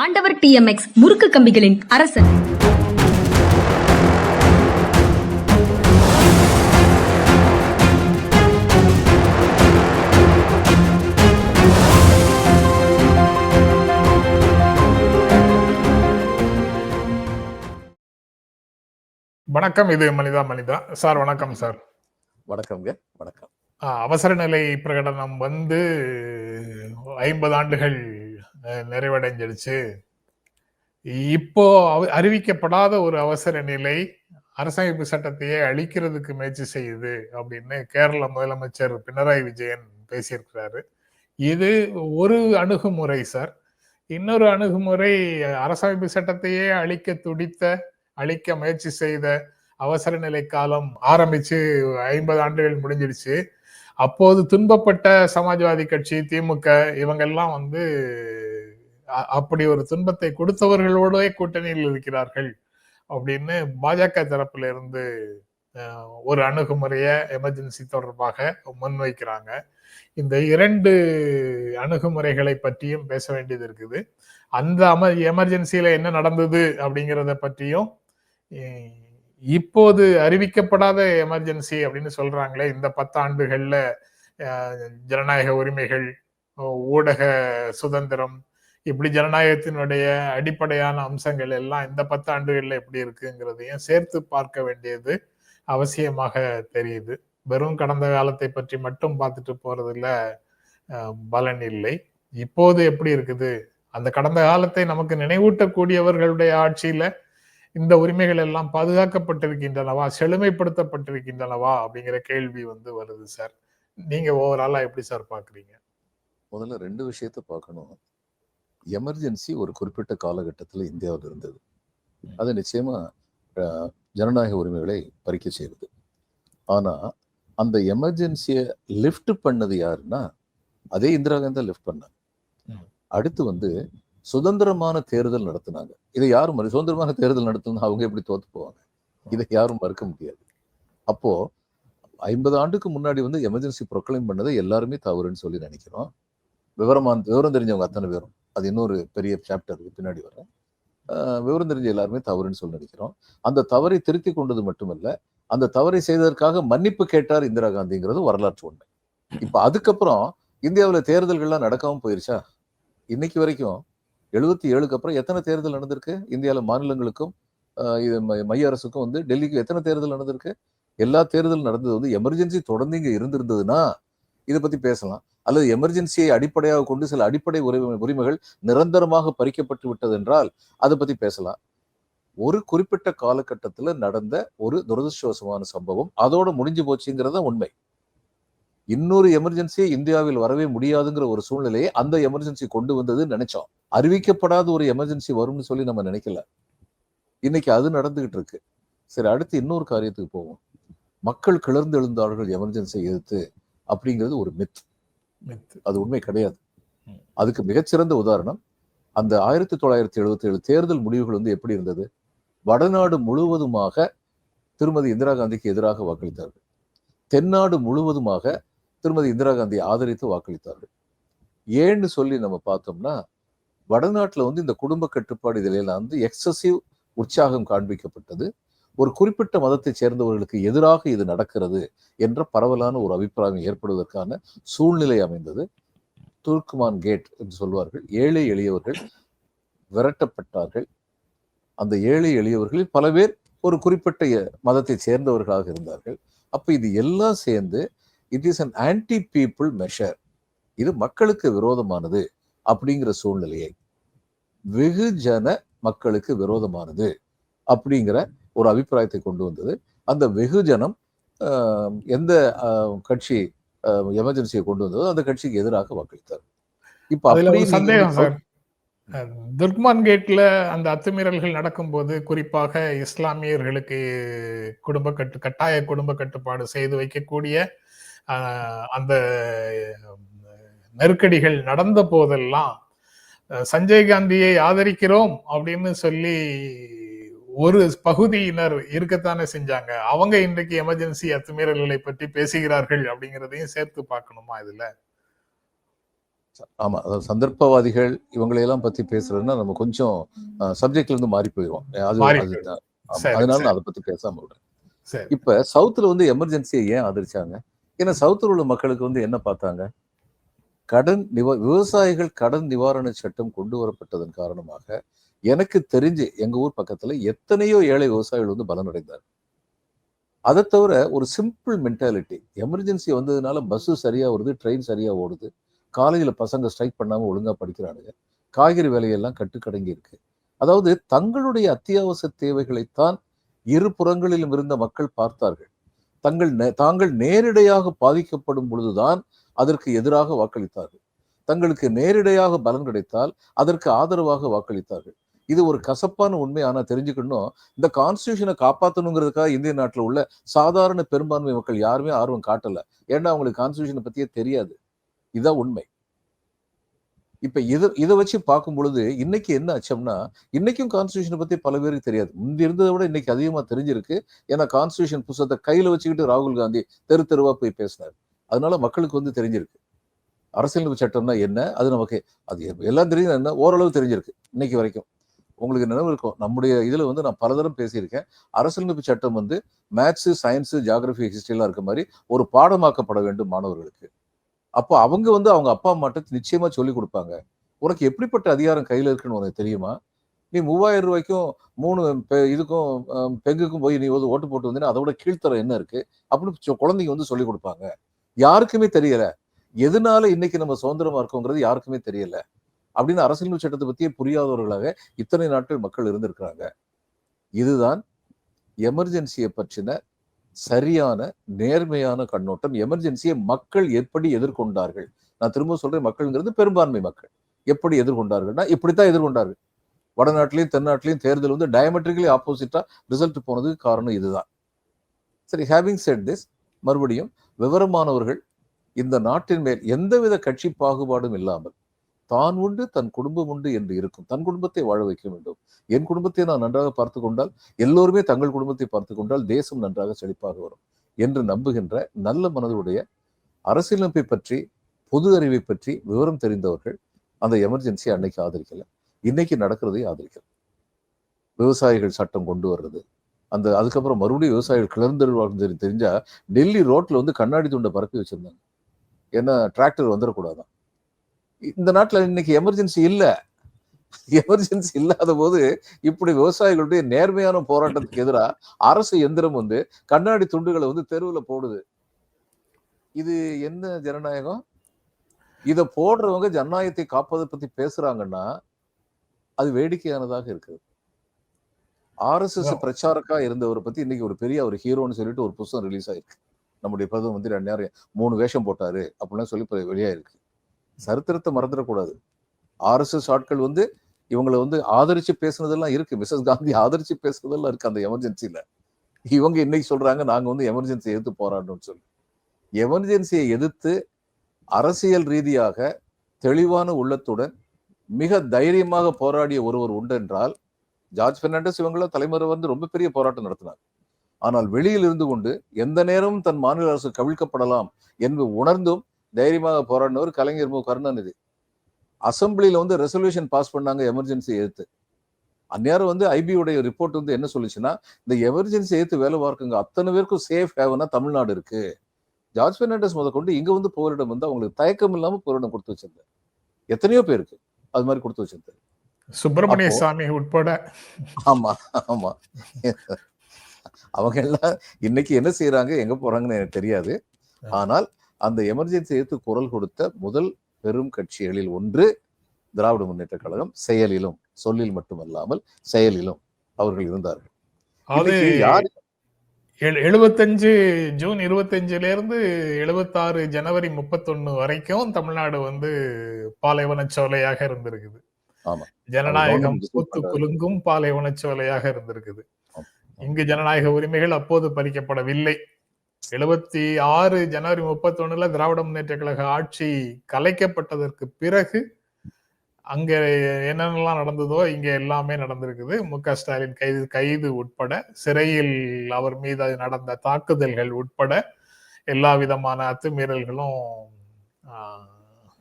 ஆண்டவர் டிஎம்எக்ஸ் முறுக்கு கம்பிகளின் அரசன். வணக்கம் இது மனிதா மனிதா. சார் வணக்கம் சார். வணக்கம்ங்க வணக்கம். ஆஹ் அவசர நிலை பிரகடனம் வந்து ஐம்பது ஆண்டுகள் நிறைவடைஞ்சிடுச்சு. இப்போ அவ- அறிவிக்கப்படாத ஒரு அவசர நிலை அரசமைப்பு சட்டத்தையே அழிக்கிறதுக்கு முயற்சி செய்யுது அப்படின்னு கேரள முதலமைச்சர் பினராயி விஜயன் பேசியிருக்கிறாரு. இது ஒரு அணுகுமுறை சார். இன்னொரு அணுகுமுறை அரசமைப்பு சட்டத்தையே அழிக்க துடித்த அழிக்க முயற்சி செய்த அவசர நிலை காலம் ஆரம்பிச்சு ஐம்பது ஆண்டுகள் முடிஞ்சிடுச்சு. அப்போது துன்பப்பட்ட சமாஜ்வாதி கட்சி திமுக இவங்கெல்லாம் வந்து அப்படி ஒரு துன்பத்தை கொடுத்தவர்களோட கூட்டணியில் இருக்கிறார்கள் அப்படின்னு பாஜக தரப்புல இருந்து ஒரு அணுகுமுறைய எமர்ஜென்சி தொடர்பாக முன்வைக்கிறாங்க. இந்த இரண்டு அணுகுமுறைகளை பற்றியும் பேச வேண்டியது இருக்குது. அந்த அம எமர்ஜென்சியில என்ன நடந்தது அப்படிங்கிறத பற்றியும் இப்போது அறிவிக்கப்படாத எமர்ஜென்சி அப்படின்னு சொல்றாங்களே இந்த பத்தாண்டுகள்ல ஜனநாயக உரிமைகள் ஊடக சுதந்திரம் இப்படி ஜனநாயகத்தினுடைய அடிப்படையான அம்சங்கள் எல்லாம் இந்த பத்து ஆண்டுகள்ல எப்படி இருக்குங்கிறதையும் சேர்த்து பார்க்க வேண்டியது அவசியமாக தெரியுது. வெறும் கடந்த காலத்தை பற்றி மட்டும் பார்த்துட்டு போறதுல பலன் இல்லை. இப்போது எப்படி இருக்குது? அந்த கடந்த காலத்தை நமக்கு நினைவூட்டக்கூடியவர்களுடைய ஆட்சியில இந்த உரிமைகள் எல்லாம் பாதுகாக்கப்பட்டிருக்கின்றனவா? செழுமைப்படுத்தப்பட்டிருக்கின்றனவா? அப்படிங்கிற கேள்வி வந்து வருது சார். நீங்க ஓவராலா எப்படி சார் பாக்குறீங்க முதல்ல ரெண்டு விஷயத்த பார்க்கணும். எமர்ஜென்சி ஒரு குறிப்பிட்ட காலகட்டத்தில் இந்தியாவில் இருந்தது. அது நிச்சயமா ஜனநாயக உரிமைகளை பறிக்க செய்வது ஆனா அந்த எமர்ஜென்சியை லிஃப்ட் பண்ணது யாருன்னா அதே இந்திரா காந்தி லிஃப்ட் பண்ணாங்க. அடுத்து வந்து சுதந்திரமான தேர்தல் நடத்தினாங்க. இதை யாரும் மறு சுதந்திரமான தேர்தல் நடத்தினா அவங்க எப்படி தோத்து போவாங்க? இதை யாரும் மறுக்க முடியாது. அப்போ ஐம்பது ஆண்டுக்கு முன்னாடி வந்து எமர்ஜென்சி ப்ரொக்ளைம் பண்ணதை எல்லாருமே தவறுன்னு சொல்லி நினைக்கிறோம். விவரமான விவரம் தெரிஞ்சவங்க அத்தனை பேரும். அது இன்னொரு பெரிய சாப்டருக்கு பின்னாடி வரேன் ஆஹ் விவரம் தெரிஞ்ச எல்லாருமே தவறுன்னு சொல்லி நினைக்கிறோம். அந்த தவறை திருத்தி கொண்டது மட்டுமல்ல அந்த தவறை செய்ததற்காக மன்னிப்பு கேட்டார் இந்திரா காந்திங்கிறது வரலாற்று உண்மை. இப்ப அதுக்கப்புறம் இந்தியாவில் தேர்தல்கள்லாம் நடக்காமல் போயிருச்சா? இன்னைக்கு வரைக்கும் எழுபத்தி ஏழுக்கு அப்புறம் எத்தனை தேர்தல் நடந்திருக்கு? இந்தியாவில் மாநிலங்களுக்கும் இது ம- மைய அரசுக்கும் வந்து டெல்லிக்கு எத்தனை தேர்தல் நடந்திருக்கு? எல்லா தேர்தலும் நடந்தது வந்து எமர்ஜென்சி தொடர்ந்து இங்கே இருந்திருந்ததுன்னா இதை பற்றி பேசலாம். அல்லது எமர்ஜென்சியை அடிப்படையாக கொண்டு சில அடிப்படை உரிமை உரிமைகள் நிரந்தரமாக பறிக்கப்பட்டு விட்டது என்றால் அதை பற்றி பேசலாம். ஒரு குறிப்பிட்ட காலகட்டத்தில் நடந்த ஒரு துரதிருஷ்டவசமான சம்பவம் அதோட முடிஞ்சு போச்சுங்கிறது தான் உண்மை. இன்னொரு எமர்ஜென்சி இந்தியாவில் வரவே முடியாதுங்கிற ஒரு சூழ்நிலையை அந்த எமர்ஜென்சி கொண்டு வந்தது நினைச்சோம். அறிவிக்கப்படாத ஒரு எமர்ஜென்சி வரும்னு சொல்லி நம்ம நினைக்கல. இன்னைக்கு அது நடந்துகிட்டு இருக்கு. சரி அடுத்து இன்னொரு காரியத்துக்கு போவோம். மக்கள் கிளர்ந்து எழுந்தார்கள் எமர்ஜென்சியை எதிர்த்து அப்படிங்கிறது ஒரு மித். அது உண்மை கிடையாது. அதுக்கு மிகச்சிறந்த உதாரணம் அந்த ஆயிரத்தி தொள்ளாயிரத்தி எழுபத்தி ஏழு தேர்தல் முடிவுகள் வந்து எப்படி இருந்தது? வடநாடு முழுவதுமாக திருமதி இந்திரா காந்திக்கு எதிராக வாக்களித்தார்கள். தென்னாடு முழுவதுமாக திருமதி இந்திரா காந்தி ஆதரித்து வாக்களித்தார்கள். ஏன்னு சொல்லி நம்ம பார்த்தோம்னா வடநாட்டில் வந்து இந்த குடும்ப கட்டுப்பாடு இதில் எல்லாம் வந்து எக்ஸசிவ் உற்சாகம் காண்பிக்கப்பட்டது. ஒரு குறிப்பிட்ட மதத்தை சேர்ந்தவர்களுக்கு எதிராக இது நடக்கிறது என்ற பரவலான ஒரு அபிப்பிராயம் ஏற்படுவதற்கான சூழ்நிலை அமைந்தது. துர்க்குமான் கேட் என்று சொல்வார்கள். ஏழை எளியவர்கள் விரட்டப்பட்டார்கள். அந்த ஏழை எளியவர்களில் பல பேர் ஒரு குறிப்பிட்ட மதத்தை சேர்ந்தவர்களாக இருந்தார்கள். அப்போ இது எல்லாம் சேர்ந்து it is an anti people measure இது மக்களுக்கு விரோதமானது அப்படிங்கிற சூழ்நிலையை. வெகுஜன மக்களுக்கு விரோதமானது அப்படிங்கிற ஒரு அபிப்பிராயத்தை கொண்டு வந்தது. அந்த வெகுஜனம் எந்த கட்சி எமர்ஜென்சியை கொண்டு வந்ததோ அந்த கட்சிக்கு எதிராக வாக்களித்தார். இப்ப சந்தேகம் சார். துர்க்மான் கேட்ல அந்த அத்துமீறல்கள் நடக்கும்போது குறிப்பாக இஸ்லாமியர்களுக்கு குடும்ப கட்டு கட்டாய குடும்ப கட்டுப்பாடு செய்து வைக்கக்கூடிய அந்த நெருக்கடிகள் நடந்த போதெல்லாம் சஞ்சய் காந்தியை ஆதரிக்கிறோம் அப்படின்னு சொல்லி ஒரு பகுதியினர் இருக்கத்தானே செஞ்சாங்க. அவங்க இன்றைக்கு எமர்ஜென்சி அத்துமீறல்களை பற்றி பேசுகிறார்கள் அப்படிங்கிறதையும் சேர்த்து பார்க்கணுமா இதுல? ஆமா. அதாவது சந்தர்ப்பவாதிகள் இவங்களையெல்லாம் பத்தி பேசுறதுன்னா நம்ம கொஞ்சம் சப்ஜெக்ட்ல இருந்து மாறி போயிடுவோம். அதனால. நான் அதை பத்தி பேசாம விடுறேன். சரி. இப்ப சவுத்துல வந்து எமர்ஜென்சியை ஏன் ஆதரிச்சாங்க? ஏன்னா சவுத்தில் உள்ள மக்களுக்கு வந்து என்ன பார்த்தாங்க? கடன் நிவா விவசாயிகள் கடன் நிவாரண சட்டம் கொண்டு வரப்பட்டதன் காரணமாக எனக்கு தெரிஞ்சு எங்க ஊர் பக்கத்துல எத்தனையோ ஏழை விவசாயிகள் வந்து பலனடைந்தார் அதை தவிர ஒரு சிம்பிள் மென்டாலிட்டி எமர்ஜென்சி வந்ததுனால பஸ்ஸு சரியா வருது ட்ரெயின் சரியா ஓடுது காலேஜில் பசங்க ஸ்ட்ரைக் பண்ணாம ஒழுங்கா படிக்கிறானுங்க காய்கறி விலையெல்லாம் கட்டுக்கடங்கி இருக்கு. அதாவது தங்களுடைய அத்தியாவசிய தேவைகளைத்தான் இரு புறங்களிலும் இருந்த மக்கள் பார்த்தார்கள். தங்கள் நே- தாங்கள் நேரிடையாக பாதிக்கப்படும் பொழுதுதான் அதற்கு எதிராக வாக்களித்தார்கள். தங்களுக்கு நேரிடையாக பலன் கிடைத்தால் அதற்கு ஆதரவாக வாக்களித்தார்கள். இது ஒரு கசப்பான உண்மை. ஆனால் தெரிஞ்சுக்கணும் இந்த கான்ஸ்டியூஷனை காப்பாற்றணுங்கிறதுக்காக இந்திய நாட்டில் உள்ள சாதாரண பெரும்பான்மை மக்கள் யாருமே ஆர்வம் காட்டலை. ஏன்னா அவங்களுக்கு கான்ஸ்டியூஷனை பற்றியே தெரியாது. இதுதான் உண்மை. இப்ப இதை இதை வச்சு பார்க்கும் பொழுது இன்னைக்கு என்ன அச்சம்னா இன்னைக்கும் கான்ஸ்டியூஷனை பத்தி பல பேருக்கு தெரியாது. முந்தி இருந்ததை விட இன்னைக்கு அதிகமா தெரிஞ்சிருக்கு. ஏன்னா கான்ஸ்டியூஷன் புத்தகத்தை கையில வச்சுக்கிட்டு ராகுல் காந்தி தெரு தெருவா போய் பேசினார். அதனால மக்களுக்கு வந்து தெரிஞ்சிருக்கு. அரசியலமைப்பு சட்டம்னா என்ன? அது நமக்கு அது எல்லாம் தெரியும் என்ன? ஓரளவு தெரிஞ்சிருக்கு இன்னைக்கு வரைக்கும். உங்களுக்கு நினைவு இருக்கும்? நம்முடைய இதில் வந்து நான் பலதரம் பேசியிருக்கேன். அரசியலமைப்பு சட்டம் வந்து மேத்ஸு சயின்ஸு ஜாகிரபி ஹிஸ்டரிலாம் இருக்க மாதிரி ஒரு பாடமாக்கப்பட வேண்டும் மாணவர்களுக்கு. அப்போ அவங்க வந்து அவங்க அப்பா அம்மாட்ட நிச்சயமா சொல்லி கொடுப்பாங்க. உனக்கு எப்படிப்பட்ட அதிகாரம் கையில இருக்குன்னு உனக்கு தெரியுமா? நீ மூவாயிரம் ரூபாய்க்கும் மூணு பெ- இதுக்கும் பெங்குக்கும் போய் நீ வந்து ஓட்டு போட்டு வந்தீங்கன்னா அதோட கீழ்த்தரம் என்ன இருக்கு? அப்படின்னு சொ- குழந்தைங்க வந்து சொல்லி கொடுப்பாங்க. யாருக்குமே தெரியல. எதனால இன்னைக்கு நம்ம சுதந்திரமா இருக்கோங்கிறது யாருக்குமே தெரியல. அப்படின்னு அரசியல் சட்டத்தை பத்தியே புரியாதவர்களாக இத்தனை நாட்கள் மக்கள் இருந்திருக்கிறாங்க. இதுதான் எமர்ஜென்சியை பற்றின சரியான நேர்மையான கண்ணோட்டம் எமர்ஜென்சியை மக்கள் எப்படி எதிர்கொண்டார்கள்? நான் திரும்ப சொல்றேன் மக்கள்ங்கிறது பெரும்பான்மை மக்கள். எப்படி எதிர்கொண்டார்கள்னா இப்படித்தான் எதிர்கொண்டார்கள். வடநாட்டிலையும் தென்னாட்டிலையும் தேர்தல் வந்து டயமெட்ரிக்கலி ஆப்போசிட்டா ரிசல்ட் போனதுக்கு காரணம் இதுதான். சரி ஹேவிங் செட் திஸ் மறுபடியும் விவரமானவர்கள் இந்த நாட்டின் மேல் எந்தவித கட்சி பாகுபாடும் இல்லாமல் தான் உண்டு தன் குடும்பம் உண்டு என்று இருக்கும். தன் குடும்பத்தை வாழ வைக்க வேண்டும். என் குடும்பத்தை நான் நன்றாக பார்த்து கொண்டால் எல்லோருமே தங்கள் குடும்பத்தை பார்த்து கொண்டால் தேசம் நன்றாக செழிப்பாக வரும் என்று நம்புகின்ற நல்ல மனதுடைய அரசியலமைப்பை பற்றி பொது அறிவை பற்றி விவரம் தெரிந்தவர்கள் அந்த எமர்ஜென்சி அன்னைக்கு ஆதரிக்கல. இன்னைக்கு நடக்கிறதை ஆதரிக்கல. விவசாயிகள் சட்டம் கொண்டு வர்றது. அந்த அதுக்கப்புறம் மறுபடியும் விவசாயிகள் கிளர்ந்தெழுவாங்க தெரிஞ்சா டெல்லி ரோட்ல வந்து கண்ணாடி துண்டை பரப்பி வச்சிருந்தாங்க. ஏன்னா டிராக்டர் வந்துடக்கூடாதான் இந்த நாட்டுல இன்னைக்கு எமர்ஜென்சி இல்ல. எமர்ஜென்சி இல்லாத போது இப்படி விவசாயிகளுடைய நேர்மையான போராட்டத்துக்கு எதிராக அரசு எந்திரம் வந்து கண்ணாடி துண்டுகளை வந்து தெருவுல போடுது. இது என்ன ஜனநாயகம்? இத போடுறவங்க ஜனநாயகத்தை காப்பதை பத்தி பேசுறாங்கன்னா அது வேடிக்கையானதாக இருக்குது. ஆர்எஸ்எஸ் பிரச்சாரக்கா இருந்தவரை பத்தி இன்னைக்கு ஒரு பெரிய ஒரு ஹீரோன்னு சொல்லிட்டு ஒரு புத்தகம் ரிலீஸ் ஆயிருக்கு. நம்முடைய பிரதம மந்திரி அந்நேரம் மூணு வேஷம் போட்டாரு அப்படிலாம் சொல்லி வெளியாயிருக்கு. சரித்திரத்தை மறந்துடக்கூடாது. ஆர்எஸ்எஸ் ஆட்கள் வந்து இவங்களை வந்து ஆதரிச்சு பேசுனதெல்லாம் இருக்கு. மிஸ்ஸஸ் காந்தி ஆதரிச்சு பேசுனதெல்லாம் இருக்கு அந்த எமர்ஜென்சியில இவங்க இன்னைக்கு சொல்றாங்க? நாங்க வந்து எமர்ஜென்சி எதிர்த்து போராடணும்னு சொல்லி. எமர்ஜென்சியை எதிர்த்து அரசியல் ரீதியாக தெளிவான உள்ளத்துடன் மிக தைரியமாக போராடிய ஒருவர் உண்டு என்றால் ஜார்ஜ் பெர்னாண்டஸ் இவங்கள தலைமுறை வந்து ரொம்ப பெரிய போராட்டம் நடத்தினார். ஆனால் வெளியில் இருந்து கொண்டு எந்த நேரமும் தன் மாநில அரசு கவிழ்க்கப்படலாம் என்று உணர்ந்தும் தைரியமாக போராடினவர் கலைஞர் மு. கருணாநிதி. அசம்பிளில வந்து ரெசல்யூஷன் பாஸ் பண்ணாங்க எமர்ஜென்சி எதிர்த்து அந்நேரம் வந்து ஐபி உடைய ரிப்போர்ட் வந்து என்ன சொல்லுச்சுன்னா இந்த எமர்ஜென்சி எதிர்த்து வேலை பார்க்குங்க. அத்தனை பேருக்கும் சேஃப் ஹேவனா தமிழ்நாடு இருக்கு. ஜார்ஜ் பெர்னாண்டஸ் முத கொண்டு இங்க வந்து போரிடம் வந்து அவங்களுக்கு தயக்கம் இல்லாம போரிடம் கொடுத்து வச்சிருந்தார். எத்தனையோ பேருக்கு அது மாதிரி கொடுத்து வச்சிருந்தார். சுப்பிரமணிய சாமி உட்பட. ஆமா ஆமா. அவங்க எல்லாம் இன்னைக்கு என்ன செய்யறாங்க எங்க போறாங்கன்னு எனக்கு தெரியாது. ஆனால் அந்த எமர்ஜென்சி எடுத்து குரல் கொடுத்த முதல் பெரும் கட்சிகளில் ஒன்று திராவிட முன்னேற்ற கழகம் செயலிலும் சொல்லில் மட்டுமல்லாமல் செயலிலும் அவர்கள் இருந்தார்கள் எழுபத்தஞ்சு ஜூன் இருபத்தஞ்சுல இருந்து எழுபத்தாறு ஜனவரி முப்பத்தொன்னு வரைக்கும் தமிழ்நாடு வந்து பாலைவன சோலையாக இருந்திருக்குது ஆமா. ஜனநாயகம் பூத்து பண்றாரு. குலுங்கும் பாலைவன சோலையாக இருந்திருக்குது. இங்கு ஜனநாயக உரிமைகள் அப்போது பறிக்கப்படவில்லை எழுபத்தி ஆறு ஜனவரி முப்பத்தொன்னுல திராவிட முன்னேற்ற கழக ஆட்சி கலைக்கப்பட்டதற்கு பிறகு அங்க என்னென்னலாம் நடந்ததோ இங்க எல்லாமே நடந்திருக்குது. மு க ஸ்டாலின் கைது கைது உட்பட சிறையில் அவர் மீது நடந்த தாக்குதல்கள் உட்பட எல்லா விதமான அத்துமீறல்களும்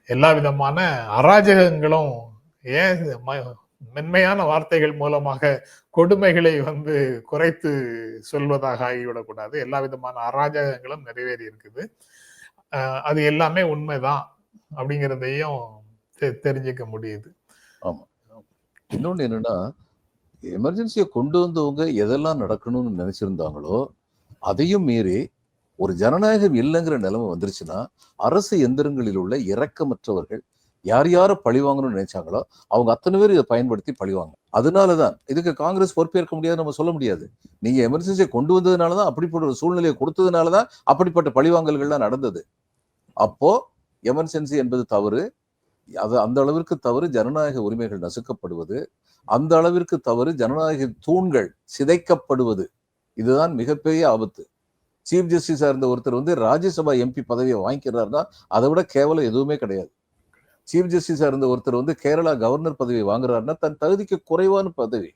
எல்லா விதமான அராஜகங்களும் ஏன் மென்மையான வார்த்தைகள் மூலமாக கொடுமைகளை வந்து குறைத்து சொல்வதாக ஆகிவிடக்கூடாது. எல்லா விதமான அராஜகங்களும் நிறைவேறி இருக்குது. அது எல்லாமே உண்மைதான் அப்படிங்கிறதையும் தெ- தெரிஞ்சுக்க முடியுது. இன்னொன்று என்னன்னா எமர்ஜென்சியை கொண்டு வந்தவங்க எதெல்லாம் நடக்கணும்னு நினைச்சிருந்தாங்களோ அதையும் மீறி ஒரு ஜனநாயகம் இல்லைங்கிற நிலைமை வந்துருச்சுன்னா அரசு எந்திரங்களில் உள்ள இரக்கமற்றவர்கள் யார் யாரை பழி வாங்கணும்னு நினைச்சாங்களோ அவங்க அத்தனை பேர் இதை பயன்படுத்தி பழிவாங்க அதனாலதான் இதுக்கு காங்கிரஸ் பொறுப்பேற்க முடியாது நம்ம சொல்ல முடியாது. நீங்க எமர்ஜென்சியை கொண்டு வந்ததுனால தான் அப்படிப்பட்ட ஒரு சூழ்நிலையை கொடுத்ததுனால தான் அப்படிப்பட்ட பழிவாங்கல்கள்லாம் நடந்தது. அப்போ எமர்ஜென்சி என்பது தவறு. அது அந்த அளவிற்கு தவறு. ஜனநாயக உரிமைகள் நசுக்கப்படுவது. அந்த அளவிற்கு தவறு. ஜனநாயக தூண்கள் சிதைக்கப்படுவது. இதுதான் மிகப்பெரிய ஆபத்து. சீஃப் ஜஸ்டிஸா இருந்த ஒருத்தர் வந்து ராஜ்யசபா எம்பி பதவியை வாங்கிக்கிறாருன்னா அதை விட கேவலம் எதுவுமே கிடையாது. சீஃப் ஜஸ்டிஸாக இருந்த ஒருத்தர் வந்து கேரளா கவர்னர் பதவி வாங்குறாருன்னா தன் தகுதிக்கு குறைவான பதவி.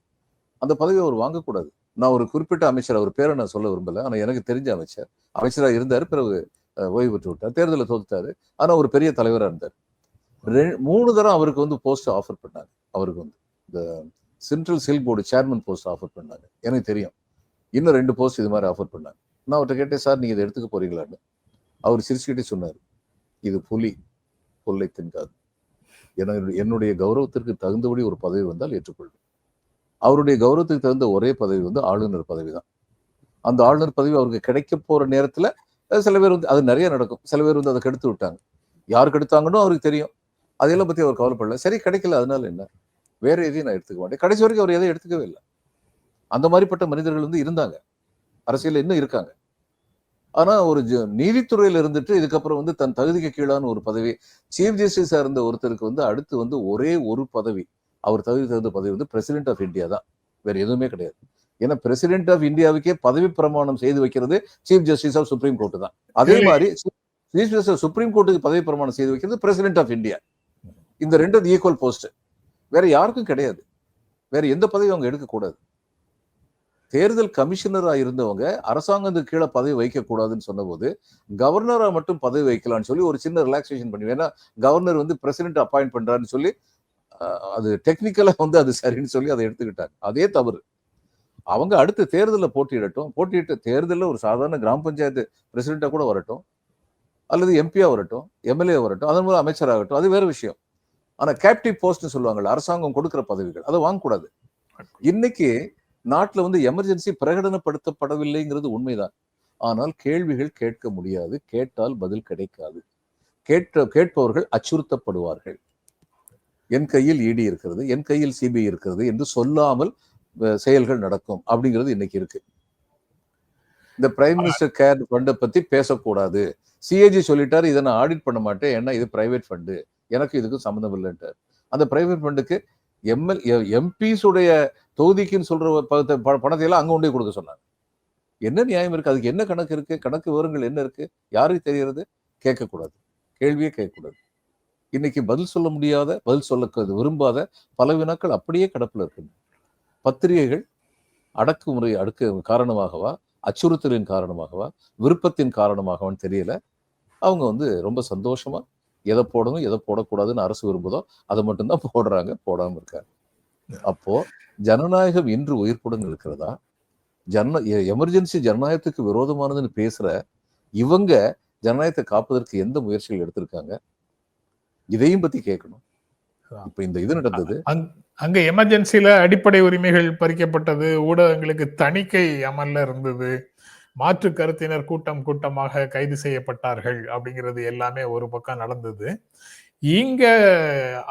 அந்த பதவியை அவர் வாங்கக்கூடாது. நான் ஒரு குறிப்பிட்ட அமைச்சர் அவர் பேரை நான் சொல்ல விரும்பல. ஆனால் எனக்கு தெரிஞ்ச அமைச்சர். அமைச்சராக இருந்தார் பிறகு ஓய்வு பெற்று விட்டார். தேர்தலில் தோத்துட்டாரு. ஆனால் ஒரு பெரிய தலைவராக இருந்தார். ரெ- மூணு தரம் அவருக்கு வந்து போஸ்ட் ஆஃபர் பண்ணாங்க அவருக்கு வந்து இந்த central silk board chairman post offer பண்ணாங்க எனக்கு தெரியும். இன்னும் ரெண்டு போஸ்ட் இது மாதிரி ஆஃபர் பண்ணாங்க நான் அவர்கிட்ட கேட்டேன் சார் நீங்கள் இதை எடுத்துக்க போறீங்களான்னு? அவர் சிரிச்சுக்கிட்டே சொன்னார். இது புலி. புல்லை தின்காது. என- என்னுடைய கௌரவத்திற்கு தகுந்தபடி ஒரு பதவி வந்தால் ஏற்றுக்கொள்வேன். அவருடைய கௌரவத்துக்கு தகுந்த ஒரே பதவி வந்து ஆளுநர் பதவி தான் அந்த ஆளுநர் பதவி அவருக்கு கிடைக்க போற நேரத்துல சில பேர் வந்து அது நிறைய நடக்கும். சில பேர் வந்து அதை கெடுத்து விட்டாங்க. யார் கெடுத்தாங்கன்னு அவருக்கு தெரியும். அதையெல்லாம் பத்தி அவர் கவலைப்படல. சரி கிடைக்கல அதனால என்ன? வேற எதையும் நான் எடுத்துக்க மாட்டேன். கடைசி வரைக்கும் அவர் எதையும் எடுத்துக்கவே இல்லை. அந்த மாதிரிப்பட்ட மனிதர்கள் வந்து இருந்தாங்க. அரசியலில் இன்னும் இருக்காங்க. ஆனா ஒரு நீதித்துறையில இருந்துட்டு இதுக்கப்புறம் வந்து தன் தகுதிக்கு கீழான ஒரு பதவி சீஃப் ஜஸ்டிஸா இருந்த ஒருத்தருக்கு வந்து அடுத்து வந்து ஒரே ஒரு பதவி அவர் தகுதி தகுந்த பதவி வந்து பிரசிடென்ட் ஆஃப் இந்தியா தான். வேற எதுவுமே கிடையாது. ஏன்னா பிரசிடென்ட் ஆஃப் இந்தியாவுக்கே பதவி பிரமாணம் செய்து வைக்கிறது chief justice of supreme court தான். அதே. மாதிரி சீஃப் ஜஸ்டிஸ் சுப்ரீம் கோர்ட்டுக்கு பதவி பிரமாணம் செய்து வைக்கிறது பிரசிடென்ட் ஆஃப் இந்தியா இந்த ரெண்டு ஈக்குவல் போஸ்ட் வேற யாருக்கும் கிடையாது. வேற எந்த பதவியும் அவங்க எடுக்கக்கூடாது. தேர்தல் கமிஷனரா இருந்தவங்க அரசாங்கத்துக்கு கீழே பதவி வைக்க கூடாதுன்னு சொன்னபோது கவர்னரா மட்டும் பதவி வைக்கலாம்னு சொல்லி ஒரு சின்ன ரிலாக்ஸேஷன் பண்ணி ஏன்னா கவர்னர் வந்து பிரசிடென்ட் அப்பாயிண்ட் பண்றாருன்னு சொல்லி அது டெக்னிக்கலா வந்து அது சரின்னு சொல்லி அதை எடுத்துக்கிட்டாங்க. அதே தவறு. அவங்க அடுத்த தேர்தலில் போட்டியிடட்டும். போட்டியிட்டு தேர்தலில் ஒரு சாதாரண கிராம பஞ்சாயத்து பிரசிடென்ட்டா கூட வரட்டும். அல்லது எம்பியா வரட்டும் எம்எல்ஏ வரட்டும் அதன் மூலம் அமைச்சராகட்டும். அது வேற விஷயம். ஆனா கேப்டிவ் போஸ்ட்னு சொல்லுவாங்கல்ல அரசாங்கம் கொடுக்கிற பதவிகள் அதை வாங்கக்கூடாது. இன்னைக்கு நாட்டுல வந்து எமர்ஜென்சி பிரகடனப்படுத்தப்படவில்லைங்கிறது உண்மைதான். ஆனால் கேள்விகள் கேட்க முடியாது கேட்டால் பதில் கிடைக்காது. கேட்ட கேட்பவர்கள் அச்சுறுத்தப்படுவார்கள். என் கையில் இடி இருக்கிறது என் கையில் சிபிஐ இருக்கிறது என்று சொல்லாமல் செயல்கள் நடக்கும் அப்படிங்கிறது இன்னைக்கு இருக்கு. இந்த பிரைம் மினிஸ்டர் கேர் ஃபண்டை பத்தி பேசக்கூடாது. சிஏஜி சொல்லிட்டாரு இதை நான் ஆடிட் பண்ண மாட்டேன். ஏன்னா இது பிரைவேட் ஃபண்டு எனக்கு இதுக்கு சம்மந்தம் இல்லைன்ட்டார். அந்த பிரைவேட் ஃபண்டுக்கு எம்எல் எம்பிஸ் உடைய தொகுதிக்குன்னு சொல்ற பணத்தை ப- பணத்தை எல்லாம் அங்கே கொண்டு கொடுக்க சொன்னாங்க. என்ன நியாயம் இருக்கு? அதுக்கு என்ன கணக்கு இருக்கு? கணக்கு விவரங்கள் என்ன இருக்கு? யாருக்கு தெரியறது கேட்கக்கூடாது. கேள்வியே கேட்கக்கூடாது. இன்னைக்கு பதில் சொல்ல முடியாத பதில் சொல்ல விரும்பாத பல வினாக்கள் அப்படியே கிடப்பில் இருக்கின்றன. பத்திரிகைகள் அடக்குமுறை அடுக்கு காரணமாகவா? அச்சுறுத்தலின் காரணமாகவா? விருப்பத்தின் காரணமாகவான்னு தெரியல. அவங்க வந்து ரொம்ப சந்தோஷமா எதை போடணும் எதை போடக்கூடாதுன்னு அரசு விரும்புதோ அதை மட்டும்தான் போடுறாங்க போடாம இருக்காங்க. அப்போ ஜனநாயகம் இன்று உயிர்ப்புடன் இருக்கிறதா? ஜன எமர்ஜென்சி ஜனநாயகத்துக்கு விரோதமானதுன்னு பேசுற இவங்க ஜனநாயகத்தை காப்பதற்கு எந்த முயற்சிகள் எடுத்திருக்காங்க? இதையும் பத்தி கேட்கணும். இப்ப இந்த இது நடந்தது. அங்க எமர்ஜென்சில அடிப்படை உரிமைகள் பறிக்கப்பட்டது ஊடகங்களுக்கு தணிக்கை அமல்ல இருந்தது. மாற்று கருத்தினர் கூட்டம் கூட்டமாக கைது செய்யப்பட்டார்கள் அப்படிங்கிறது எல்லாமே ஒரு பக்கம் நடந்தது. இங்க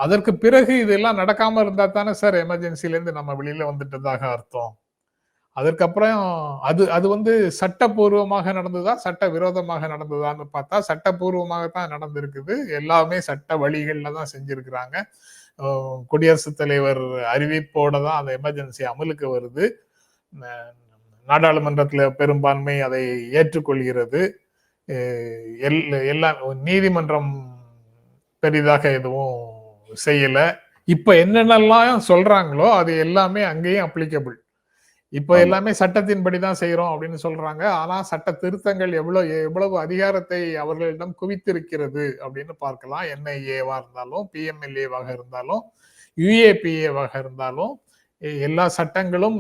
அதற்கு பிறகு இதெல்லாம் நடக்காம இருந்தா தானே சார் எமர்ஜென்சில இருந்து நம்ம வெளியில வந்துட்டதாக அர்த்தம். அதற்கப்புறம் அது அது வந்து சட்டப்பூர்வமாக நடந்ததா சட்ட விரோதமாக நடந்ததான்னு பார்த்தா சட்டப்பூர்வமாக தான் நடந்திருக்குது. எல்லாமே சட்ட வழிகள்ல தான் செஞ்சிருக்கிறாங்க. குடியரசுத் தலைவர் அறிவிப்போட தான் அந்த எமர்ஜென்சி அமலுக்கு வருது. நாடாளுமன்றத்துல பெரும்பான்மை அதை ஏற்றுக்கொள்கிறது எல்- எல்லா நீதிமன்றம் பெரிதாக எதுவும் செய்யல இப்ப என்னென்னலாம் சொல்றாங்களோ அது எல்லாமே அங்கேயும் அப்ளிகபிள் இப்போ. எல்லாமே சட்டத்தின்படி தான் செய்றோம் அப்படின்னு சொல்றாங்க. ஆனா சட்ட திருத்தங்கள் எவ்வளவு எவ்வளவு அதிகாரத்தை அவர்களிடம் குவித்திருக்கிறது அப்படின்னு பார்க்கலாம். என்ஐஏவா இருந்தாலும், பிஎம்எல்ஏவாக இருந்தாலும், யுஏபிஏவாக இருந்தாலும் எல்லா சட்டங்களும்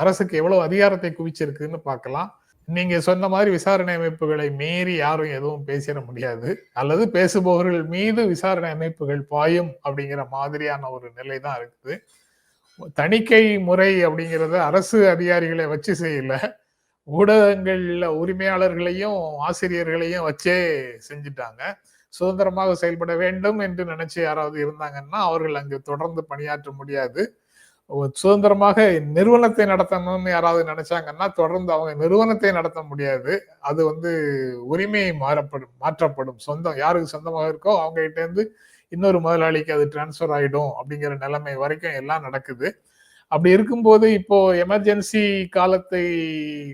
அரசுக்கு எவ்வளவு அதிகாரத்தை குவிச்சிருக்குன்னு பார்க்கலாம். நீங்க சொன்ன மாதிரி விசாரணை அமைப்புகளை மீறி யாரும் எதுவும் பேசிட முடியாது. அல்லது பேசுபவர்கள் மீது விசாரணை அமைப்புகள் பாயும் அப்படிங்கிற மாதிரியான ஒரு நிலை தான் இருக்குது. தணிக்கை முறை அப்படிங்கிறத அரசு அதிகாரிகளை வச்சு செய்யல. ஊடகங்கள்ல உரிமையாளர்களையும், ஆசிரியர்களையும் வச்சே செஞ்சுட்டாங்க. சுதந்திரமாக செயல்பட வேண்டும் என்று நினைச்சு யாராவது இருந்தாங்கன்னா, அவர்கள் அங்கு தொடர்ந்து பணியாற்ற முடியாது. சுதந்திரமாக நிறுவனத்தை நடத்தணும்னு யாராவது நினைச்சாங்கன்னா, தொடர்ந்து அவங்க நிறுவனத்தை நடத்த முடியாது. அது வந்து உரிமை மாறப்படும் மாற்றப்படும். சொந்தம் யாருக்கு சொந்தமாக இருக்கோ அவங்க கிட்ட இருந்து இன்னொரு முதலாளிக்கு அது டிரான்ஸ்ஃபர் ஆகிடும் அப்படிங்கிற நிலைமை வரைக்கும் எல்லாம் நடக்குது. அப்படி இருக்கும்போது இப்போ எமர்ஜென்சி காலத்தை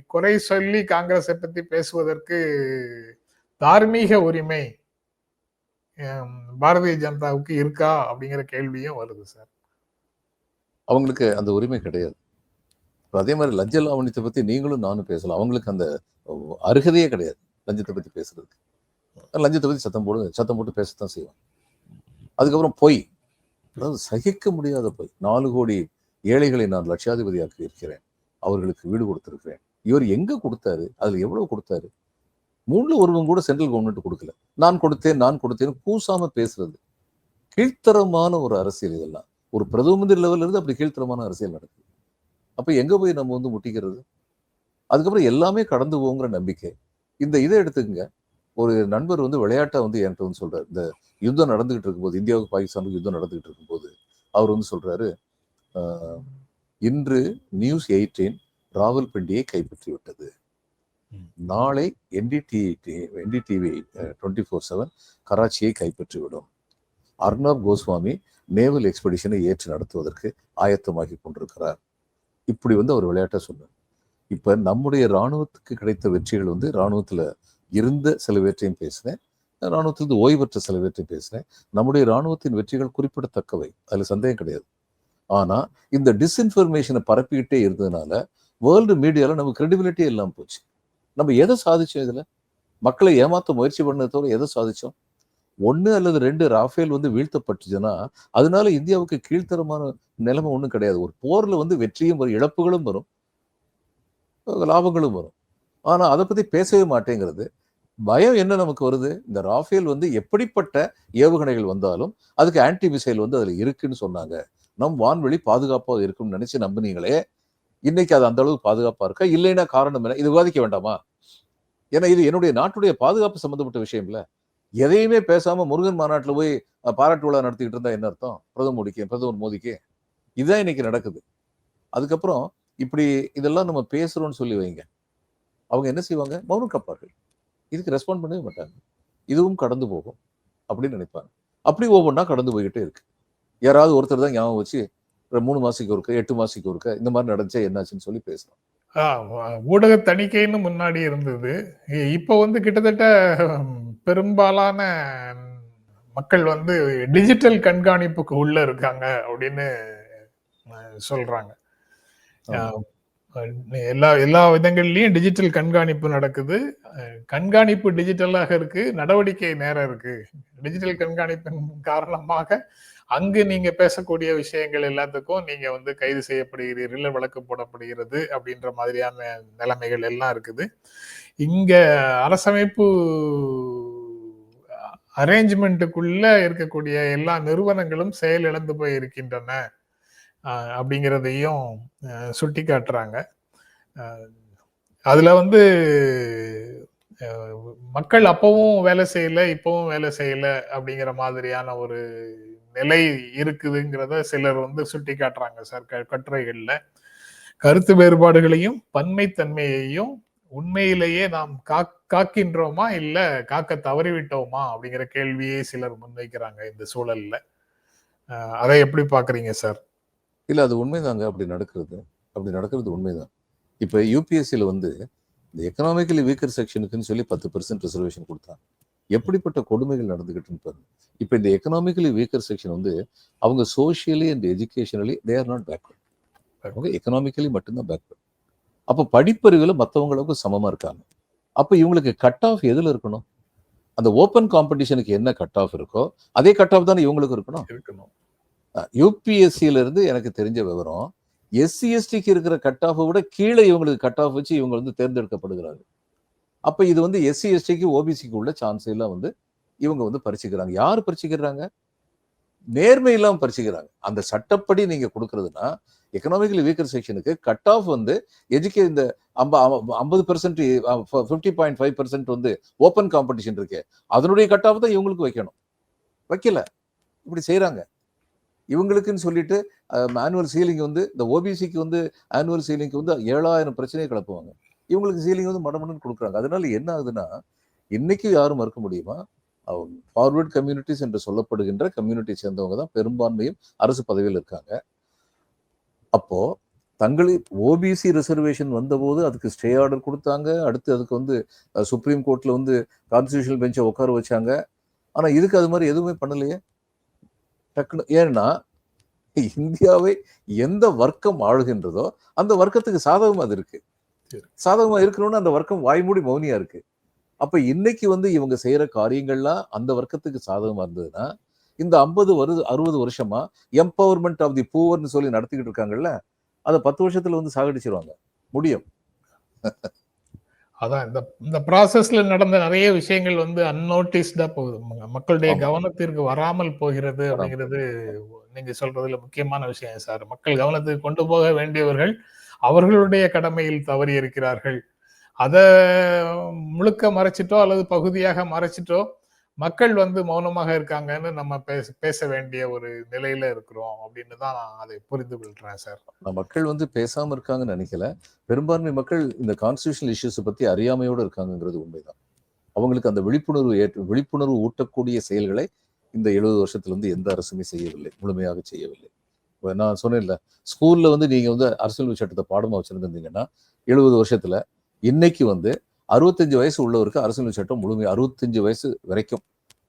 குறை சொல்லி காங்கிரஸை பத்தி பேசுவதற்கு தார்மீக உரிமை பாரதிய ஜனதாவுக்கு இருக்கா? அப்படிங்கிற கேள்வியும் வருது சார். அவங்களுக்கு அந்த உரிமை கிடையாது. அதே மாதிரி லஞ்ச லாவணியத்தை பற்றி நீங்களும் நானும் பேசலாம். அவங்களுக்கு அந்த அருகதையே கிடையாது. லஞ்சத்தை பற்றி பேசுறதுக்கு. லஞ்சத்தை பற்றி சத்தம் போடு சத்தம் போட்டு பேசத்தான் செய்வாங்க. அதுக்கப்புறம் பொய். அதாவது சகிக்க முடியாத பொய். நாலு கோடி ஏழைகளை நான் லட்சாதிபதியாக்கி இருக்கிறேன். அவர்களுக்கு வீடு கொடுத்துருக்கிறேன் இவர் எங்கே கொடுத்தாரு அதில் எவ்வளோ கொடுத்தாரு 3ல ஒருவன் கூட சென்ட்ரல் கவர்மெண்ட் கொடுக்கல நான் கொடுத்தேன், நான் கொடுத்தேன்னு கூசாம பேசுறது. கீழ்த்தரமான ஒரு அரசியல் இதெல்லாம். ஒரு பிரதம மந்திரி லெவல்ல இருந்து அப்படி கீழ்த்தரமான அரசியல் நடக்குது. அப்ப எங்க போய் நம்ம வந்து முட்டிக்கிறது? அதுக்கப்புறம் எல்லாமே கடந்து போகுங்கிற நம்பிக்கை. இந்த இத எடுத்துக்கங்க. ஒரு நண்பர் வந்து விளையாட்டா வந்து என்கிட்ட வந்து சொல்றாரு. இந்த யுத்தம் நடந்துகிட்டு இருக்கும்போது, இந்தியாவுக்கும் பாகிஸ்தானுக்கும் யுத்தம் நடந்துகிட்டு இருக்கும்போது, அவர் வந்து சொல்றாரு, அ இன்று நியூஸ் 18 ராவல்பிண்டியை கைப்பற்றி விட்டது. நாளை என்டிடி என்டிடிவி அ 24/7 கராச்சியை கைப்பற்றிவிடும். அர்ணாப் கோஸ்வாமி நேவல் எக்ஸ்பெடிஷனை ஏற்று நடத்துவதற்கு ஆயத்தமாகிக் கொண்டிருக்கிறார். இப்படி வந்து அவர் விளையாட்டை சொன்னார். இப்ப நம்முடைய ராணுவத்துக்கு கிடைத்த வெற்றிகள் வந்து ராணுவத்துல இருந்த சிலவற்றையும் பேசினேன். ராணுவத்திலிருந்து ஓய்வு பெற்ற சிலவற்றையும் பேசினேன். நம்முடைய ராணுவத்தின் வெற்றிகள் குறிப்பிடத்தக்கவை. அதில் சந்தேகம் கிடையாது. ஆனா இந்த டிஸ்இன்ஃபர்மேஷனை பரப்பிக்கிட்டே இருந்ததுனால, வேர்ல்டு மீடியால நமக்கு கிரெடிபிலிட்டியே இல்லாமல் போச்சு. நம்ம எதை சாதிச்சோம் இதுல? மக்களை ஏமாற்ற முயற்சி பண்ணத தவிர எத சாதிச்சோம்? ஒன்று அல்லது ரெண்டு ராஃபேல் வந்து வீழ்த்தப்பட்டுச்சுன்னா, அதனால இந்தியாவுக்கு கீழ்த்தரமான நிலைமை ஒன்றும் கிடையாது. ஒரு போர்ல வந்து வெற்றியும் வரும், இழப்புகளும் வரும். லாபங்களும் வரும். ஆனா அத பத்தி பேசவே மாட்டேங்கிறது. பயம் என்ன நமக்கு வருது? இந்த ராஃபேல் வந்து எப்படிப்பட்ட ஏவுகணைகள் வந்தாலும், அதுக்கு ஆன்டி மிசைல் வந்து அதுல இருக்குன்னு சொன்னாங்க. நம் வான்வெளி பாதுகாப்பா இருக்கும்னு நினச்சி நம்புனீங்களே, இன்னைக்கு அது அந்த அளவுக்கு பாதுகாப்பா இருக்கா? இல்லைன்னா காரணம் என்ன? இது விவாதிக்க வேண்டாமா? ஏன்னா இது என்னுடைய நாட்டுடைய பாதுகாப்பு சம்பந்தப்பட்ட விஷயம்ல. எதையுமே பேசாம முருகன் மாநாட்டுல போய் பாராட்டு விழா நடத்திக்கிட்டு இருந்தா என்ன அர்த்தம்? பிரதமர் மோடிக்கு பிரதமர் மோடிக்கு. இதுதான் இன்னைக்கு நடக்குது. அதுக்கப்புறம் இப்படி இதெல்லாம் நம்ம பேசுறோம்னு சொல்லி வைங்க. அவங்க என்ன செய்வாங்க? மௌனம் காப்பார்கள். இதுக்கு ரெஸ்பாண்ட் பண்ணவே மாட்டாங்க. இதுவும் கடந்து போகும். அப்படின்னு நினைப்பாங்க. அப்படி ஒவ்வொன்னா கடந்து போய்கிட்டே இருக்கு. யாராவது ஒருத்தர் தான் ஞாபகம் வச்சு மூணு மாசத்துக்கு ஒருக்க, எட்டு மாசத்துக்கு ஒருக்க இந்த மாதிரி நடந்துச்சா என்னாச்சுன்னு சொல்லி பேசலாம். ஆ ஊடக தணிக்கைன்னு முன்னாடி இருந்தது. இப்ப வந்து கிட்டத்தட்ட பெரும்பாலான மக்கள் வந்து டிஜிட்டல் கண்காணிப்புக்கு உள்ள இருக்காங்க அப்படின்னு சொல்றாங்க. எல்லா எல்லா விதங்கள்லயும் டிஜிட்டல் கண்காணிப்பு நடக்குது. கண்காணிப்பு டிஜிட்டலாக இருக்கு. நடவடிக்கை நேரம் இருக்கு. டிஜிட்டல் கண்காணிப்பின் காரணமாக அங்கு நீங்க பேசக்கூடிய விஷயங்கள் எல்லாத்துக்கும் நீங்க வந்து கைது செய்யப்படுகிறீர்கள், வழக்கு போடப்படுகிறது அப்படின்ற மாதிரியான நிலைமைகள் எல்லாம் இருக்குது. இங்க அரசமைப்பு அரேஞ்ச்மெண்ட்டுக்குள்ள இருக்கக்கூடிய எல்லா நிறுவனங்களும் செயலிழந்து போய் இருக்கின்றன. அப்படிங்கிறதையும் சுட்டி காட்டுறாங்க அதில் அதுல வந்து மக்கள் அப்பவும் வேலை செய்யல, இப்பவும் வேலை செய்யல அப்படிங்கிற மாதிரியான ஒரு நிலை இருக்குதுங்கிறத சிலர் வந்து சுட்டி காட்டுறாங்க சார் க கட்டுரைகள்ல. கருத்து வேறுபாடுகளையும், பன்மைத்தன்மையையும் உண்மையிலேயே நாம் கா காக்கின்றோமா? இல்ல காக்க தவறிவிட்டோமா? அப்படிங்கிற கேள்வியை சிலர் முன்வைக்கிறாங்க இந்த சூழல்ல. அதை எப்படி பார்க்குறீங்க சார்? இல்ல அது உண்மைதாங்க. அப்படி நடக்கிறது. அப்படி நடக்கிறது உண்மைதான். இப்ப யூபிஎஸ்சியில வந்து இந்த எக்கனாமிக்கலி வீக்கர் செக்ஷனுக்குன்னு சொல்லி 10% ரிசர்வேஷன் கொடுத்தாங்க எப்படிப்பட்ட கொடுமைகள் நடந்துகிட்டுன்னு பாருங்க. இப்ப இந்த எக்கனாமிக்கலி வீக்கர் செக்ஷன் வந்து அவங்க socially and educationally they are not backward. அவங்க எக்கனாமிக்கலி மட்டும்தான் பேக்வர்ட் அப்போ படிப்பறிவுல மற்றவங்களுக்கு சமமா இருக்காங்க. அப்போ இவங்களுக்கு கட் ஆஃப் எதுல இருக்கணும்? அந்த ஓப்பன் காம்படிஷனுக்கு என்ன கட் ஆஃப் இருக்கோ அதே கட் ஆஃப் தானே இவங்களுக்கு இருக்கணும்? இருக்கணும். யூபிஎஸ்சியில இருந்து எனக்கு தெரிஞ்ச விவரம் எஸ்சி எஸ்டிக்கு இருக்கிற கட் ஆஃபை விட கீழே இவங்களுக்கு கட் ஆஃப் வச்சு இவங்க வந்து தேர்ந்தெடுக்கப்படுகிறாங்க அப்போ இது வந்து எஸ்சி எஸ்டிக்கு ஓபிசிக்கு உள்ள சான்ஸ் எல்லாம் வந்து இவங்க வந்து பறிச்சுக்கிறாங்க. யார் பறிச்சுக்கிறாங்க? நேர்மை இல்லாமல் பறிச்சுக்கிறாங்க. அந்த சட்டப்படி நீங்கள் கொடுக்கறதுன்னா எக்கனாமிக்கலி வீக்கர் செக்ஷனுக்கு கட் ஆஃப் வந்து எஜுகே இந்த ஐம்பது percent fifty point five percent வந்து ஓப்பன் காம்படிஷன் இருக்கு. அதனுடைய கட் ஆஃப் தான் இவங்களுக்கு வைக்கணும். வைக்கல. இப்படி செய்கிறாங்க இவங்களுக்குன்னு சொல்லிட்டு ஆனுவல் சீலிங் வந்து இந்த ஓபிசிக்கு வந்து ஆனுவல் சீலிங்க்கு வந்து ஏழாயிரம் பிரச்சனையை கிளப்புவாங்க. இவங்களுக்கு சீலிங் வந்து மடமடன்னு கொடுக்குறாங்க. அதனால என்ன ஆகுதுன்னா இன்னைக்கு யாரும் மறுக்க முடியுமா? ஃபார்வர்ட் கம்யூனிட்டிஸ் என்று சொல்லப்படுகின்ற கம்யூனிட்டி சேர்ந்தவங்க தான் பெரும்பான்மையும் அரசு பதவியில் இருக்காங்க. அப்போ தங்களை ஓபிசி ரிசர்வேஷன் வந்தபோது அதுக்கு ஸ்டே ஆர்டர் கொடுத்தாங்க. அடுத்து அதுக்கு வந்து சுப்ரீம் கோர்ட்ல வந்து கான்ஸ்டியூஷனல் பெஞ்சை உட்கார வச்சாங்க. ஆனா இதுக்கு அது மாதிரி எதுவுமே பண்ணலையே. டக்குனு ஏன்னா இந்தியாவை எந்த வர்க்கம் ஆளுகின்றதோ அந்த வர்க்கத்துக்கு சாதகமாக அது இருக்கு. சாதகமா இருக்கணும்னு அந்த வர்க்கம் வாய்மூடி மௌனியா இருக்கு. அப்ப இன்னைக்கு வந்து இவங்க செய்யற காரியங்கள்லாம் அந்த வர்க்கத்துக்கு சாதகமா இருந்ததுன்னா இந்த ஐம்பது வருது அறுபது வருஷமா எம்பவர்மெண்ட் ஆஃப் தி பூவர்னு சொல்லி நடத்திக்கிட்டு இருக்காங்கல்ல அதை பத்து வருஷத்துல வந்து சாகடிச்சிருவாங்க. முடியும். அதான் இந்த இந்த ப்ராசஸ்ல நடந்த நிறைய விஷயங்கள் வந்து அன்னோட்டிஸ்டா போகுது. மக்களுடைய. கவனத்திற்கு வராமல் போகிறது அப்படிங்கிறது நீங்க சொல்றதுல முக்கியமான விஷயம் சார். மக்கள் கவனத்துக்கு கொண்டு போக வேண்டியவர்கள் அவர்களுடைய கடமையில் தவறி இருக்கிறார்கள் அத முழுக்க மறைச்சிட்டோ அல்லது பகுதியாக மறைச்சிட்டோ மக்கள் வந்து மௌனமாக இருக்காங்கன்னு நம்ம பேச பேச வேண்டிய ஒரு நிலையில இருக்கிறோம் அப்படின்னு தான் நான் அதை புரிந்து கொள்றேன் சார். நான் மக்கள் வந்து பேசாம இருக்காங்கன்னு நினைக்கல. பெரும்பான்மை மக்கள் இந்த கான்ஸ்டியூஷனல் இஷ்யூஸை பத்தி அறியாமையோடு இருக்காங்கங்கிறது உண்மைதான். அவங்களுக்கு அந்த விழிப்புணர்வு ஏற்று விழிப்புணர்வு ஊட்டக்கூடிய செயல்களை இந்த எழுபது வருஷத்துல இருந்து எந்த அரசுமே செய்யவில்லை. முழுமையாக செய்யவில்லை. இப்போ நான் சொன்னேன்ல ஸ்கூல்ல வந்து நீங்க வந்து அரசியல் சட்டத்தை பாடமா வச்சுருந்துருந்தீங்கன்னா எழுபது வருஷத்துல இன்னைக்கு வந்து அறுபத்தஞ்சு வயசு உள்ளவருக்கு அரசியல் சட்டம் முழுமை அறுபத்தஞ்சு வயசு வரைக்கும்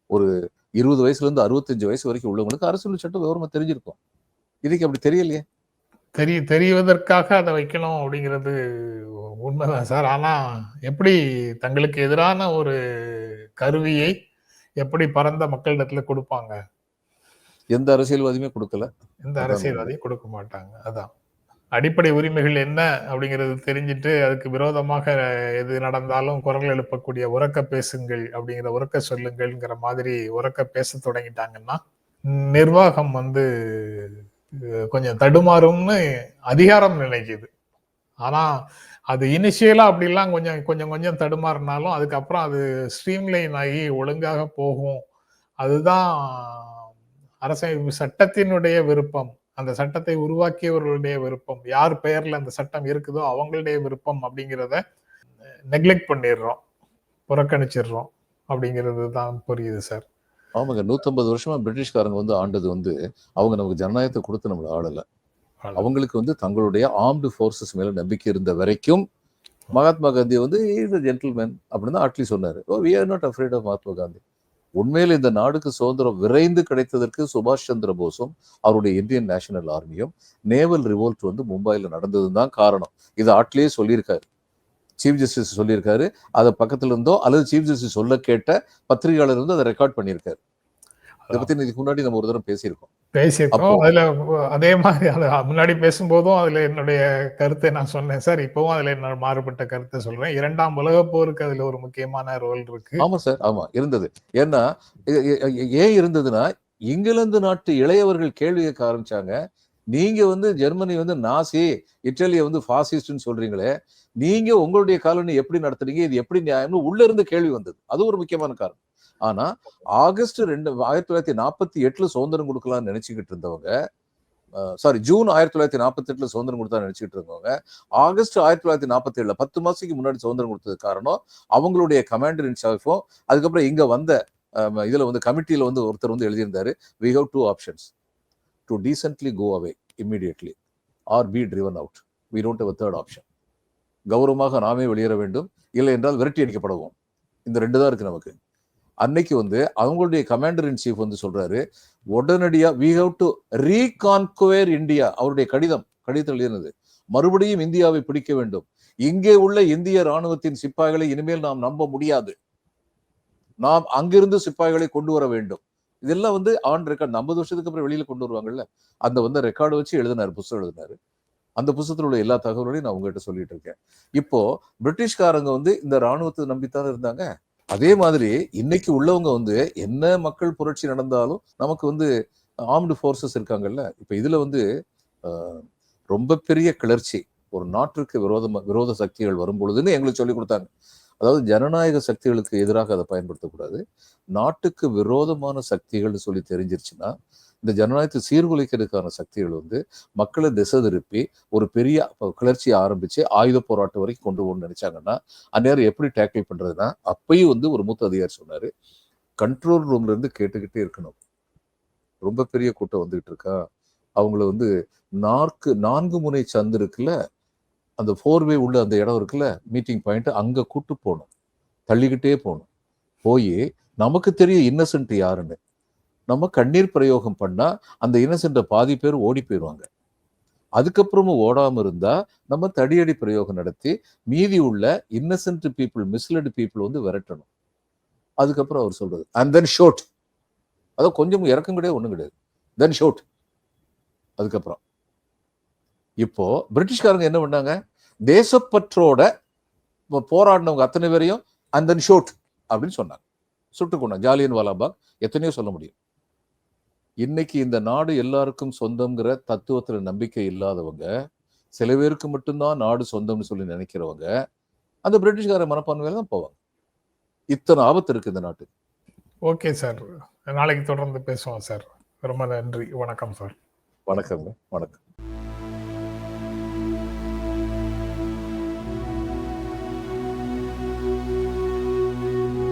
ஒரு இருபது வயசுலேருந்து அறுபத்தஞ்சு வயசு வரைக்கும் உள்ளவங்களுக்கு அரசியல் சட்டம் விவரமாக தெரிஞ்சிருக்கும். இதுக்கு அப்படி தெரியலையே? தெரிய தெரிவதற்காக அதை வைக்கணும் அப்படிங்கிறது உண்மைதான் சார். ஆனால் எப்படி தங்களுக்கு எதிரான ஒரு கருவியை எப்படி பரந்த மக்களிடத்துல கொடுப்பாங்க? எந்த அரசியல்வாதியுமே கொடுக்கல. எந்த அரசியல்வாதியும் கொடுக்க மாட்டாங்க. அதான். அடிப்படை உரிமைகள் என்ன அப்படிங்கிறது தெரிஞ்சுட்டு அதுக்கு விரோதமாக எது நடந்தாலும் குரல் எழுப்பக்கூடிய உறக்க பேசுங்கள் அப்படிங்கிற உறக்க சொல்லுங்கள்ங்கிற மாதிரி உறக்க பேச தொடங்கிட்டாங்கன்னா நிர்வாகம் வந்து கொஞ்சம் தடுமாறும்னு அதிகாரம் நினைக்குது. ஆனா அது இனிஷியலா அப்படிலாம் கொஞ்சம் கொஞ்சம் கொஞ்சம் தடுமாறினாலும் அதுக்கப்புறம் அது ஸ்ட்ரீம்லைன் ஆகி ஒழுங்காக போகும். அதுதான் அரசமைப்பு சட்டத்தினுடைய விருப்பம் அந்த சட்டத்தை உருவாக்கியவர்களுடைய விருப்பம் யார் பெயர்ல அந்த சட்டம் இருக்குதோ அவங்களுடைய விருப்பம் அப்படிங்கிறத நெக்லெக்ட் பண்ணிடுறோம் புறக்கணிச்சிடுறோம் அப்படிங்கிறது தான் புரியுது சார் ஆமாங்க. நூத்தம்பது வருஷமா பிரிட்டிஷ்காரங்க வந்து ஆண்டது வந்து அவங்க நமக்கு ஜனநாயகத்தை கொடுத்து நம்மள ஆளல. அவங்களுக்கு வந்து தங்களுடைய ஆர்ம்டு ஃபோர்ஸஸ் மேல நம்பிக்கை இருந்த வரைக்கும் மகாத்மா காந்தி வந்து இஸ் ஜென்டில்மேன் அப்படின்னு தான் அட்லி சொன்னாரு. ஓ we are not afraid of Mahatma Gandhi உண்மையில் இந்த நாடுக்கு சுதந்திரம் விரைந்து கிடைத்ததற்கு சுபாஷ் சந்திர போஸும் அவருடைய இந்தியன் நேஷனல் ஆர்மியும் நேவல் ரிவோல்ட் வந்து மும்பையில் நடந்தது தான் காரணம். இது ஆட்லேயே சொல்லியிருக்காரு. சீஃப் ஜஸ்டிஸ் சொல்லியிருக்காரு. அதை பக்கத்துல இருந்தோ அல்லது சீஃப் ஜஸ்டிஸ் சொல்ல கேட்ட பத்திரிகையாளர் வந்து அதை ரெக்கார்ட் பண்ணியிருக்காரு. இதை பத்தி இதுக்கு முன்னாடி நம்ம ஒரு தடவை பேசியிருக்கோம். பேசியிருக்கோம். அதுல அதே மாதிரி அது முன்னாடி பேசும்போதும் அதுல என்னுடைய கருத்தை நான் சொன்னேன். சார் இப்பவும் அதுல என்ன மாறுபட்ட கருத்தை சொல்றேன். இரண்டாம் உலக போருக்கு அதுல ஒரு முக்கியமான ரோல் இருக்கு. ஆமா சார். ஆமா இருந்தது. ஏன்னா ஏன் இருந்ததுன்னா இங்கிலாந்து நாட்டு இளையவர்கள் கேள்வி கேட்க ஆரம்பிச்சாங்க. நீங்க வந்து ஜெர்மனி வந்து நாசி இத்தாலியை வந்து பாசிஸ்ட்னு சொல்றீங்களே நீங்க உங்களுடைய காலனி எப்படி நடத்துறீங்க இது எப்படி நியாயம்னு உள்ள இருந்து கேள்வி வந்தது. அது ஒரு முக்கியமான காரணம். ஆனா ஆகஸ்ட் ரெண்டு ஆயிரத்தி தொள்ளாயிரத்தி நாற்பத்தி எட்டுல சுதந்திரம் கொடுக்கலாம்னு நினைச்சுக்கிட்டு இருந்தவங்க சாரி ஜூன் ஆயிரத்தி தொள்ளாயிரத்தி நாற்பத்தி எட்டுல சுதந்திரம் கொடுத்தா நினைச்சிட்டு இருந்தவங்க ஆகஸ்ட் ஆயிரத்தி தொள்ளாயிரத்தி நாற்பத்தி ஏழுல பத்து மாசத்துக்கு முன்னாடி சுதந்திரம் கொடுத்தது காரணம் அவங்களுடைய கமாண்டர் இன் சீஃபும் அதுக்கப்புறம் இங்க வந்த இதுல வந்து கமிட்டியில வந்து ஒருத்தர் வந்து எழுதியிருந்தாரு we have two options to decently go away immediately or be driven out we don't have third option கௌரவமாக நாமே வெளியேற வேண்டும். இல்லை என்றால் விரட்டி அடிக்கப்படுவோம். இந்த ரெண்டு தான் இருக்கு நமக்கு. அன்னைக்கு வந்து அவங்களுடைய கமாண்டர் இன் சீஃப் வந்து சொல்றாரு உடனடியாக we have to reconquer India அவருடைய கடிதம் கடிதத்தில் இருந்தது. மறுபடியும் இந்தியாவை பிடிக்க வேண்டும். இங்கே உள்ள இந்திய ராணுவத்தின் சிப்பாய்களை இனிமேல் நாம் நம்ப முடியாது. நாம் அங்கிருந்து சிப்பாய்களை கொண்டு வர வேண்டும். இதெல்லாம் வந்து ஆன் ரெக்கார்ட் ஐம்பது வருஷத்துக்கு அப்புறம் வெளியில கொண்டு வருவாங்கல்ல? அந்த வந்து ரெக்கார்டு வச்சு எழுதினார் புஸ்தம் எழுதினாரு. அந்த புத்தகத்தில் உள்ள எல்லா தகவல்களையும் நான் உங்ககிட்ட சொல்லிட்டு இருக்கேன். இப்போ பிரிட்டிஷ்காரங்க வந்து இந்த ராணுவத்தை நம்பித்தானே இருந்தாங்க? அதே மாதிரி இன்னைக்கு உள்ளவங்க வந்து என்ன மக்கள் புரட்சி நடந்தாலும் நமக்கு வந்து ஆர்ம்டு ஃபோர்ஸஸ் இருக்காங்கல்ல இப்ப இதுல வந்து ரொம்ப பெரிய கிளர்ச்சி. ஒரு நாட்டிற்கு விரோதமா விரோத சக்திகள் வரும் பொழுதுன்னு எங்களுக்கு சொல்லி கொடுத்தாங்க. அதாவது ஜனநாயக சக்திகளுக்கு எதிராக அதை பயன்படுத்தக்கூடாது. நாட்டுக்கு விரோதமான சக்திகள்னு சொல்லி தெரிஞ்சிருச்சுன்னா இந்த ஜனநாயகத்தை சீர்குலைக்கிறதுக்கான சக்திகள் வந்து மக்களை திசை திருப்பி ஒரு பெரிய கிளர்ச்சியை ஆரம்பித்து ஆயுத போராட்டம் வரைக்கும் கொண்டு போகணும்னு நினச்சாங்கன்னா அந்நேரம் எப்படி டேக்கிள் பண்ணுறதுன்னா அப்பயும் வந்து ஒரு மூத்த அதிகாரி சொன்னார் கண்ட்ரோல் ரூம்லேருந்து கேட்டுக்கிட்டே இருக்கணும். ரொம்ப பெரிய கூட்டம் வந்துகிட்டு இருக்கா? அவங்கள வந்து நான்கு நான்கு முனை சந்து இருக்குல்ல அந்த ஃபோர்வே உள்ள அந்த இடம் இருக்குல்ல மீட்டிங் பாயிண்ட் அங்கே கூட்டு போகணும். தள்ளிக்கிட்டே போகணும். போய் நமக்கு தெரியும் இன்னசென்ட் யாருன்னு. நம்ம கண்ணீர் பிரயோகம் பண்ணால் அந்த இன்னசென்ட்டை பாதி பேர் ஓடி போயிடுவாங்க அதுக்கப்புறமும் ஓடாமல் இருந்தால் நம்ம தடியடி பிரயோகம் நடத்தி மீதி உள்ள இன்னசென்ட் பீப்புள் மிஸ்லட் பீப்புள் வந்து விரட்டணும். அதுக்கப்புறம் அவர் சொல்றது. அண்ட் தென் ஷோட் அதான் கொஞ்சம் இறக்கம் கிடையாது ஒன்றும் கிடையாது. தென் ஷோட் அதுக்கப்புறம். இப்போ பிரிட்டிஷ்காரங்க என்ன பண்ணாங்க? தேசப்பற்றோட போராடினவங்க அத்தனை பேரையும் அண்ட் தென் ஷோட் அப்படின்னு சொன்னாங்க. சுட்டு ஜாலியன் வாலாபாக் எத்தனையோ சொல்ல முடியும். இன்னைக்கு இந்த நாடு எல்லாருக்கும் சொந்தம்ங்கிற தத்துவத்துல நம்பிக்கை இல்லாதவங்க சில பேருக்கு மட்டும்தான் நாடு சொந்தம்னு சொல்லி நினைக்கிறவங்க அந்த பிரிட்டிஷ்கார மனப்பான்மையில தான் போவாங்க. இத்தனை ஆபத்து இருக்கு இந்த நாட்டுக்கு ஓகே சார். நாளைக்கு தொடர்ந்து பேசுவோம் சார். ரொம்ப நன்றி. வணக்கம் சார். வணக்கங்க. வணக்கம்.